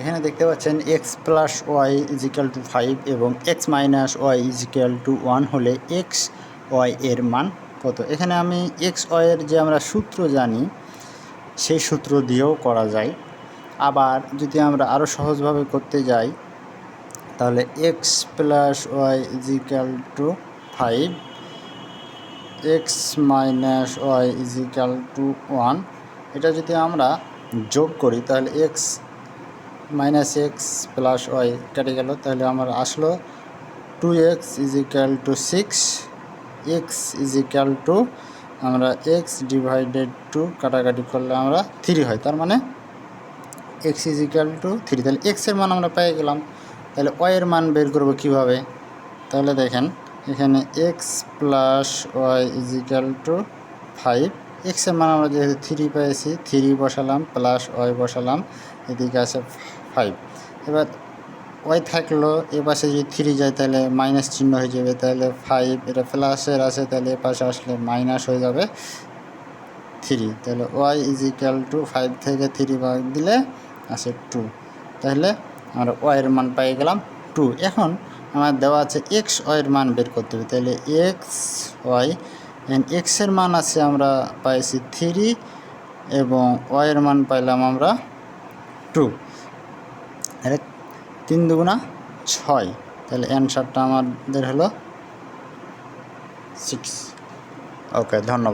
এখানে দেখতে পাচ্ছেন X plus Y is equal to five এবং X minus Y is equal to one হলে এক্স ওয়াই এর মান কত? এখানে আমি এক্স ওয়াইয়ের যে আমরা সূত্র জানি, সেই সূত্র দিয়েও করা যায়। আবার যদি আমরা আরও সহজভাবে করতে যাই, তাহলে X plus Y is equal to five X minus Y is equal to one এটা যদি আমরা যোগ করি, তাহলে X minus X plus Y কেটে গেল, তাহলে আমার আসলো two X is equal to six X is equal to আমরা এক্স ডিভাইডেড টু কাটাকাটি করলে আমরা থ্রি হয়, তার মানে এক্স ইজিক্যাল টু থ্রি তাহলে এক্সের মান আমরা পেয়ে গেলাম, তাহলে ওয়াইয়ের মান বের করব কীভাবে? তাহলে দেখেন, এখানে X plus Y is equal to five এক্সের মান আমরা যেহেতু থ্রি পেয়েছি থ্রি বসালাম প্লাস ওয়াই বসালাম, এদিকে আছে ফাইভ এবার ওয়াই থাকল, এ পাশে যদি থ্রি যায় তাহলে মাইনাস চিহ্ন হয়ে যাবে, তাহলে ফাইভ এটা প্লাসের আছে, তাহলে এ পাশে আসলে মাইনাস হয়ে যাবে থ্রি তাহলে Y is equal to five থেকে থ্রি ভাগ দিলে আছে টু তাহলে আমরা ওয়াইয়ের মান পেয়ে গেলাম টু এখন আমার দেওয়া আছে এক্স ওয়াইয়ের মান বের করতে হবে। তাহলে এক্স ওয়াই এক্সের মান আছে আমরা পাইছি থ্রি এবং ওয়াইয়ের মান পাইলাম আমরা টু তিন দুগুণা ছয়। তাহলে অ্যান্সারটা আমাদের হলো সিক্স ওকে ধন্যবাদ।